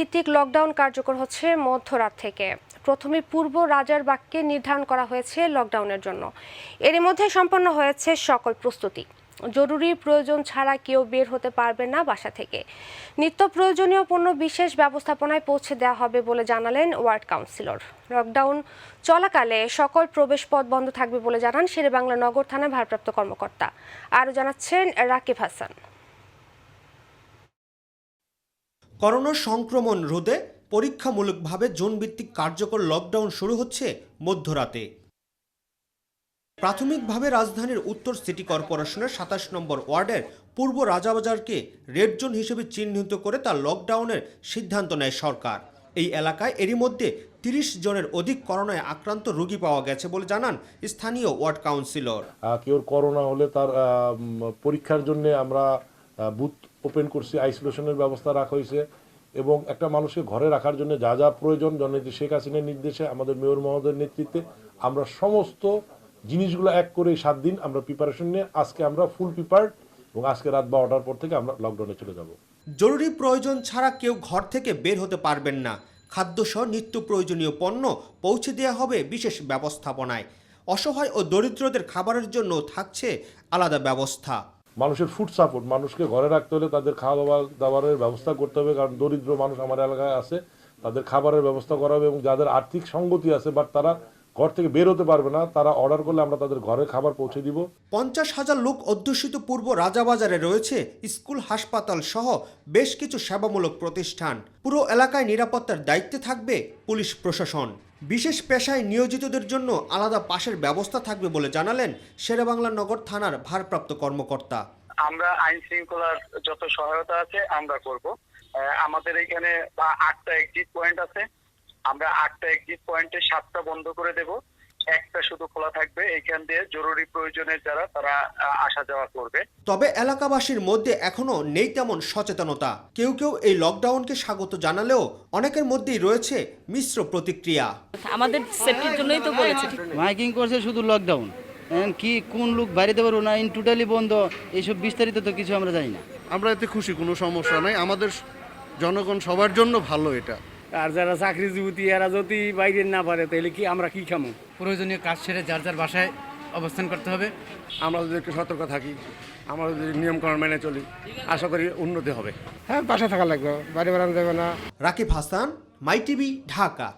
ভিত্তিক লকডাউন কার্যকর হচ্ছে মধ্যরাত থেকে। প্রথমে পূর্ব রাজার বাক্যে নির্ধারণ করা হয়েছে লকডাউনের জন্য। এরই মধ্যে সম্পন্ন হয়েছে সকল প্রস্তুতি। জরুরি প্রয়োজন ছাড়া কেউ বের হতে পারবে না বাসা থেকে। নিত্য প্রয়োজনীয় পণ্য বিশেষ ব্যবস্থাপনায় পৌঁছে দেওয়া হবে বলে জানালেন ওয়ার্ড কাউন্সিলর। লকডাউন চলাকালে সকল প্রবেশপথ বন্ধ থাকবে বলে জানান শেরেবাংলা নগর থানার ভারপ্রাপ্ত কর্মকর্তা। আরও জানাচ্ছেন রাকিব হাসান। করোনা সংক্রমণ রোধে পরীক্ষামূলকভাবে জোনভিত্তিক কার্যকর লকডাউন শুরু হচ্ছে মধ্যরাতে। প্রাথমিকভাবে রাজধানীর উত্তর সিটি কর্পোরেশনের সাতাশ নম্বর ওয়ার্ডের পূর্ব রাজাবাজারকে রেড জোন হিসেবে চিহ্নিত করে তার লকডাউনের সিদ্ধান্ত নেয় সরকার। এই এলাকায় এরই মধ্যে তিরিশ জনের অধিক করোনায় আক্রান্ত রোগী পাওয়া গেছে বলে জানান স্থানীয় ওয়ার্ড কাউন্সিলর। কেউ করোনা হলে তার পরীক্ষার জন্য আমরা বুথ ওপেন করছি, আইসোলেশনের ব্যবস্থা রাখা হয়েছে এবং একটা মানুষকে ঘরে রাখার জন্য যা যা প্রয়োজন, জননেত্রী শেখ হাসিনার নির্দেশে আমাদের মেয়র মহোদয়ের নেতৃত্বে আমরা সমস্ত জিনিসগুলো এক করে সাত দিন আমরা প্রিপারেশন নিয়ে আজকে আমরা ফুল প্রিপার্ড এবং আজকে রাত বারোটার পর থেকে আমরা লকডাউনে চলে যাব। জরুরি প্রয়োজন ছাড়া কেউ ঘর থেকে বের হতে পারবেন না। খাদ্যসহ নিত্য প্রয়োজনীয় পণ্য পৌঁছে দেওয়া হবে বিশেষ ব্যবস্থাপনায়। অসহায় ও দরিদ্রদের খাবারের জন্য থাকছে আলাদা ব্যবস্থা। মানুষের ফুড সাপোর্ট মানুষকে ঘরে রাখতে হলে তাদের খাওয়া দাওয়া দাবারের ব্যবস্থা করতে হবে, কারণ দরিদ্র মানুষ আমার এলাকায় আছে, তাদের খাবারের ব্যবস্থা করা হবে এবং যাদের আর্থিক সঙ্গতি আছে বাট তারা ঘর থেকে বের হতে পারবে না তারা অর্ডার করলে আমরা তাদের ঘরে খাবার পৌঁছে দিব। পঞ্চাশ হাজার লোক অধ্যুষিত পূর্ব রাজাবাজারে রয়েছে স্কুল হাসপাতাল সহ বেশ কিছু সেবামূলক প্রতিষ্ঠান। পুরো এলাকায় নিরাপত্তার দায়িত্বে থাকবে পুলিশ প্রশাসন। বিশেষ পেশায় নিয়োজিতদের জন্য আলাদা পাশের ব্যবস্থা থাকবে বলে জানালেন শেরেবাংলা নগর থানার ভারপ্রাপ্ত কর্মকর্তা। আমরা আইন শৃঙ্খলার যত সহায়তা আছে আমরা করব। আহ, আমাদের এখানে বা- আটটা এক্সিট পয়েন্ট আছে। আমরা আটটা এক্সিট পয়েন্টে সাতটা বন্ধ করে দেব। একটা শুধু খোলা থাকবে এখান দিয়ে জরুরি প্রয়োজনের যারা তারা আসা যাওয়া করবে। তবে এলাকাবাসীর মধ্যে এখনও নেই তেমন সচেতনতা। কেউ কেউ এই লকডাউনকে স্বাগত জানালেও অনেকের মধ্যেই রয়েছে মিশ্র প্রতিক্রিয়া। আমাদের সেফটির জন্যই তো বলেছে। মাইকিং করছে শুধু লকডাউন এখন কি কোন লোক বাইরেতে পারব না ইন টোটালি বন্ধ এইসব বিস্তারিত তো কিছু আমরা জানি না। আমরা এতে খুশি কোনো সমস্যা নাই। আমাদের জনগণ সবার জন্য ভালো এটা। আর যারা চাকরিজীবী এরা যদি বাইরে না পারে তাহলে কি আমরা কি খামো? প্রয়োজনীয় কাজ সেরে যার যার বাসায় অবস্থান করতে হবে। আমরা যদি একটু সতর্ক থাকি আমরা যদি নিয়মকানুন মেনে চলি আশা করি উন্নতি হবে। হ্যাঁ বাসা থাকা লাগবে বাড়ি বাড়ানো যাবে না। Rakib Hasan my TV Dhaka.